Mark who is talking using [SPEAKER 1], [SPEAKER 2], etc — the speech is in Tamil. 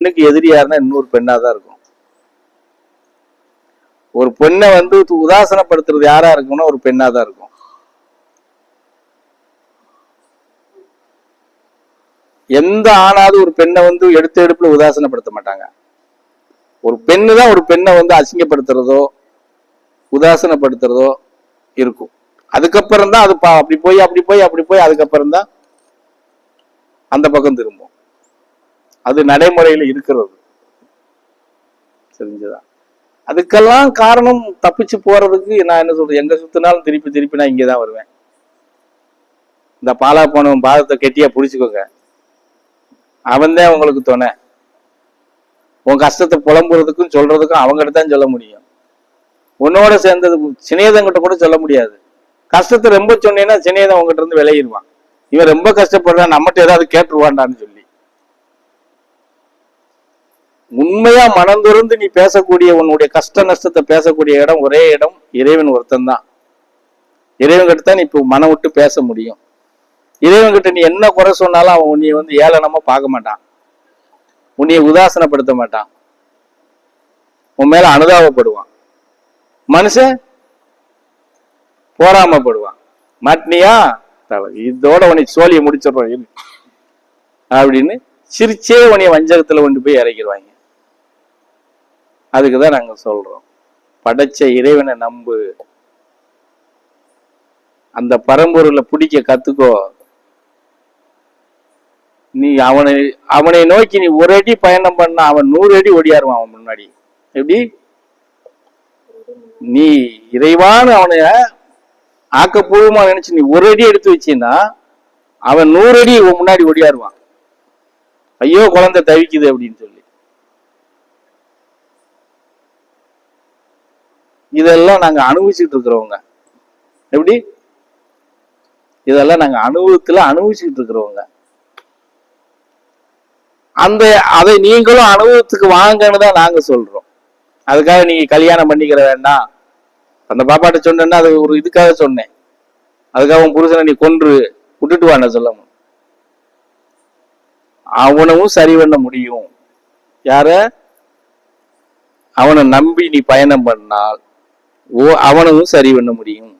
[SPEAKER 1] பெண்ணுக்கு எதிரியாருன்னா இன்னொரு பெண்ணா தான் இருக்கும் ஒரு பெண்ணை வந்து உதாசனப்படுத்துறது யாரா இருக்கும்னா ஒரு பெண்ணா தான் இருக்கும் எந்த ஆணாவது ஒரு பெண்ணை வந்து எடுத்த எடுப்புல உதாசனப்படுத்த மாட்டாங்க. ஒரு பெண்ணு தான் ஒரு பெண்ணை வந்து அசிங்கப்படுத்துறதோ உதாசனப்படுத்துறதோ இருக்கும். அதுக்கப்புறம் தான் அது பா- அப்படி போய் அப்படி போய் அப்படி போய் அதுக்கப்புறம் தான் அந்த பக்கம் திரும்பும். அது நடைமுறையில் இருக்கிறது. தெரிஞ்சுதான் அதுக்கெல்லாம் காரணம் தப்பிச்சு போறதுக்கு நான் என்ன சொல்றேன் எங்க சுத்தினாலும் திருப்பி திருப்பி நான் இங்கே தான் வருவேன். இந்த பாலா போனவன் பாதத்தை கெட்டியா பிடிச்சிக்கோங்க. அவன்தான் உங்களுக்கு துணை. உன் கஷ்டத்தை புலம்புறதுக்கும் சொல்றதுக்கும் அவங்ககிட்ட தான் சொல்ல முடியும். உன்னோட சேர்ந்தது சினேதங்கிட்ட கூட சொல்ல முடியாது. கஷ்டத்தை ரொம்ப சொன்னீங்கன்னா சினேதம் உங்ககிட்ட இருந்து விளையிடுவான் இவன் ரொம்ப கஷ்டப்படுறான் நம்மகிட்ட ஏதாவது கேட்டுருவான்டான்னு சொல்லி. உண்மையா மனம் திறந்து நீ பேசக்கூடிய உன்னுடைய கஷ்ட நஷ்டத்தை பேசக்கூடிய இடம் ஒரே இடம் இறைவன் ஒருத்தன் தான் இறைவன் கிட்ட தான் நீ இப்போ மனம் விட்டு பேச முடியும். இறைவன் கிட்ட நீ என்ன குறை சொன்னாலும் அவன் உன்னைய வந்து ஏளனமா பார்க்க மாட்டான். உன்னைய உதாசனப்படுத்த மாட்டான். உன் மேல அனுதாபப்படுவான். மனுஷன் போராமப்படுவான். மாட்டினியா இதோட உனக்கு சோழியை முடிச்சிடுறோம் அப்படின்னு சிரிச்சே உனைய வஞ்சகத்துல கொண்டு போய் இறக்கிடுவாங்க. அதுக்கு தான் நாங்க சொல்றோம். படைச்ச இறைவனை நம்பு. அந்த பரம்பொருளை பிடிக்க கத்துக்கோ. நீ அவனை அவனை நோக்கி நீ ஒரு அடி பயணம் பண்ண அவன் நூறு அடி ஓடியாருவான் அவன் முன்னாடி. எப்படி? நீ இறைவான அவனை ஆக்கப்பூர்வமா நினைச்சு நீ ஒரு அடி எடுத்து வச்சீன்னா அவன் நூறு அடி முன்னாடி ஓடியாருவான். ஐயோ குழந்தை தவிக்குது அப்படின்னு சொல்லி. இதெல்லாம் நாங்கள் அனுபவிச்சுட்டு இருக்கிறவங்க. எப்படி? இதெல்லாம் நாங்கள் அனுபவத்தில் அனுபவிச்சுட்டு இருக்கிறவங்க. அந்த அதை நீங்களும் அனுபவத்துக்கு வாங்கன்னு தான் நாங்கள் சொல்கிறோம் அதுக்காக நீங்க கல்யாணம் பண்ணிக்கிற வேண்டாம். அந்த பாப்பாட்ட சொன்னேன்னா அது ஒரு இதுக்காக சொன்னேன். அதுக்காக உன் புருஷனை நீ கொன்று விட்டுட்டு வாண்ண சொல்ல அவனவும் சரி பண்ண முடியும். யார? அவனை நம்பி நீ பயணம் பண்ணால் அவனவும் சரி பண்ண முடியும்.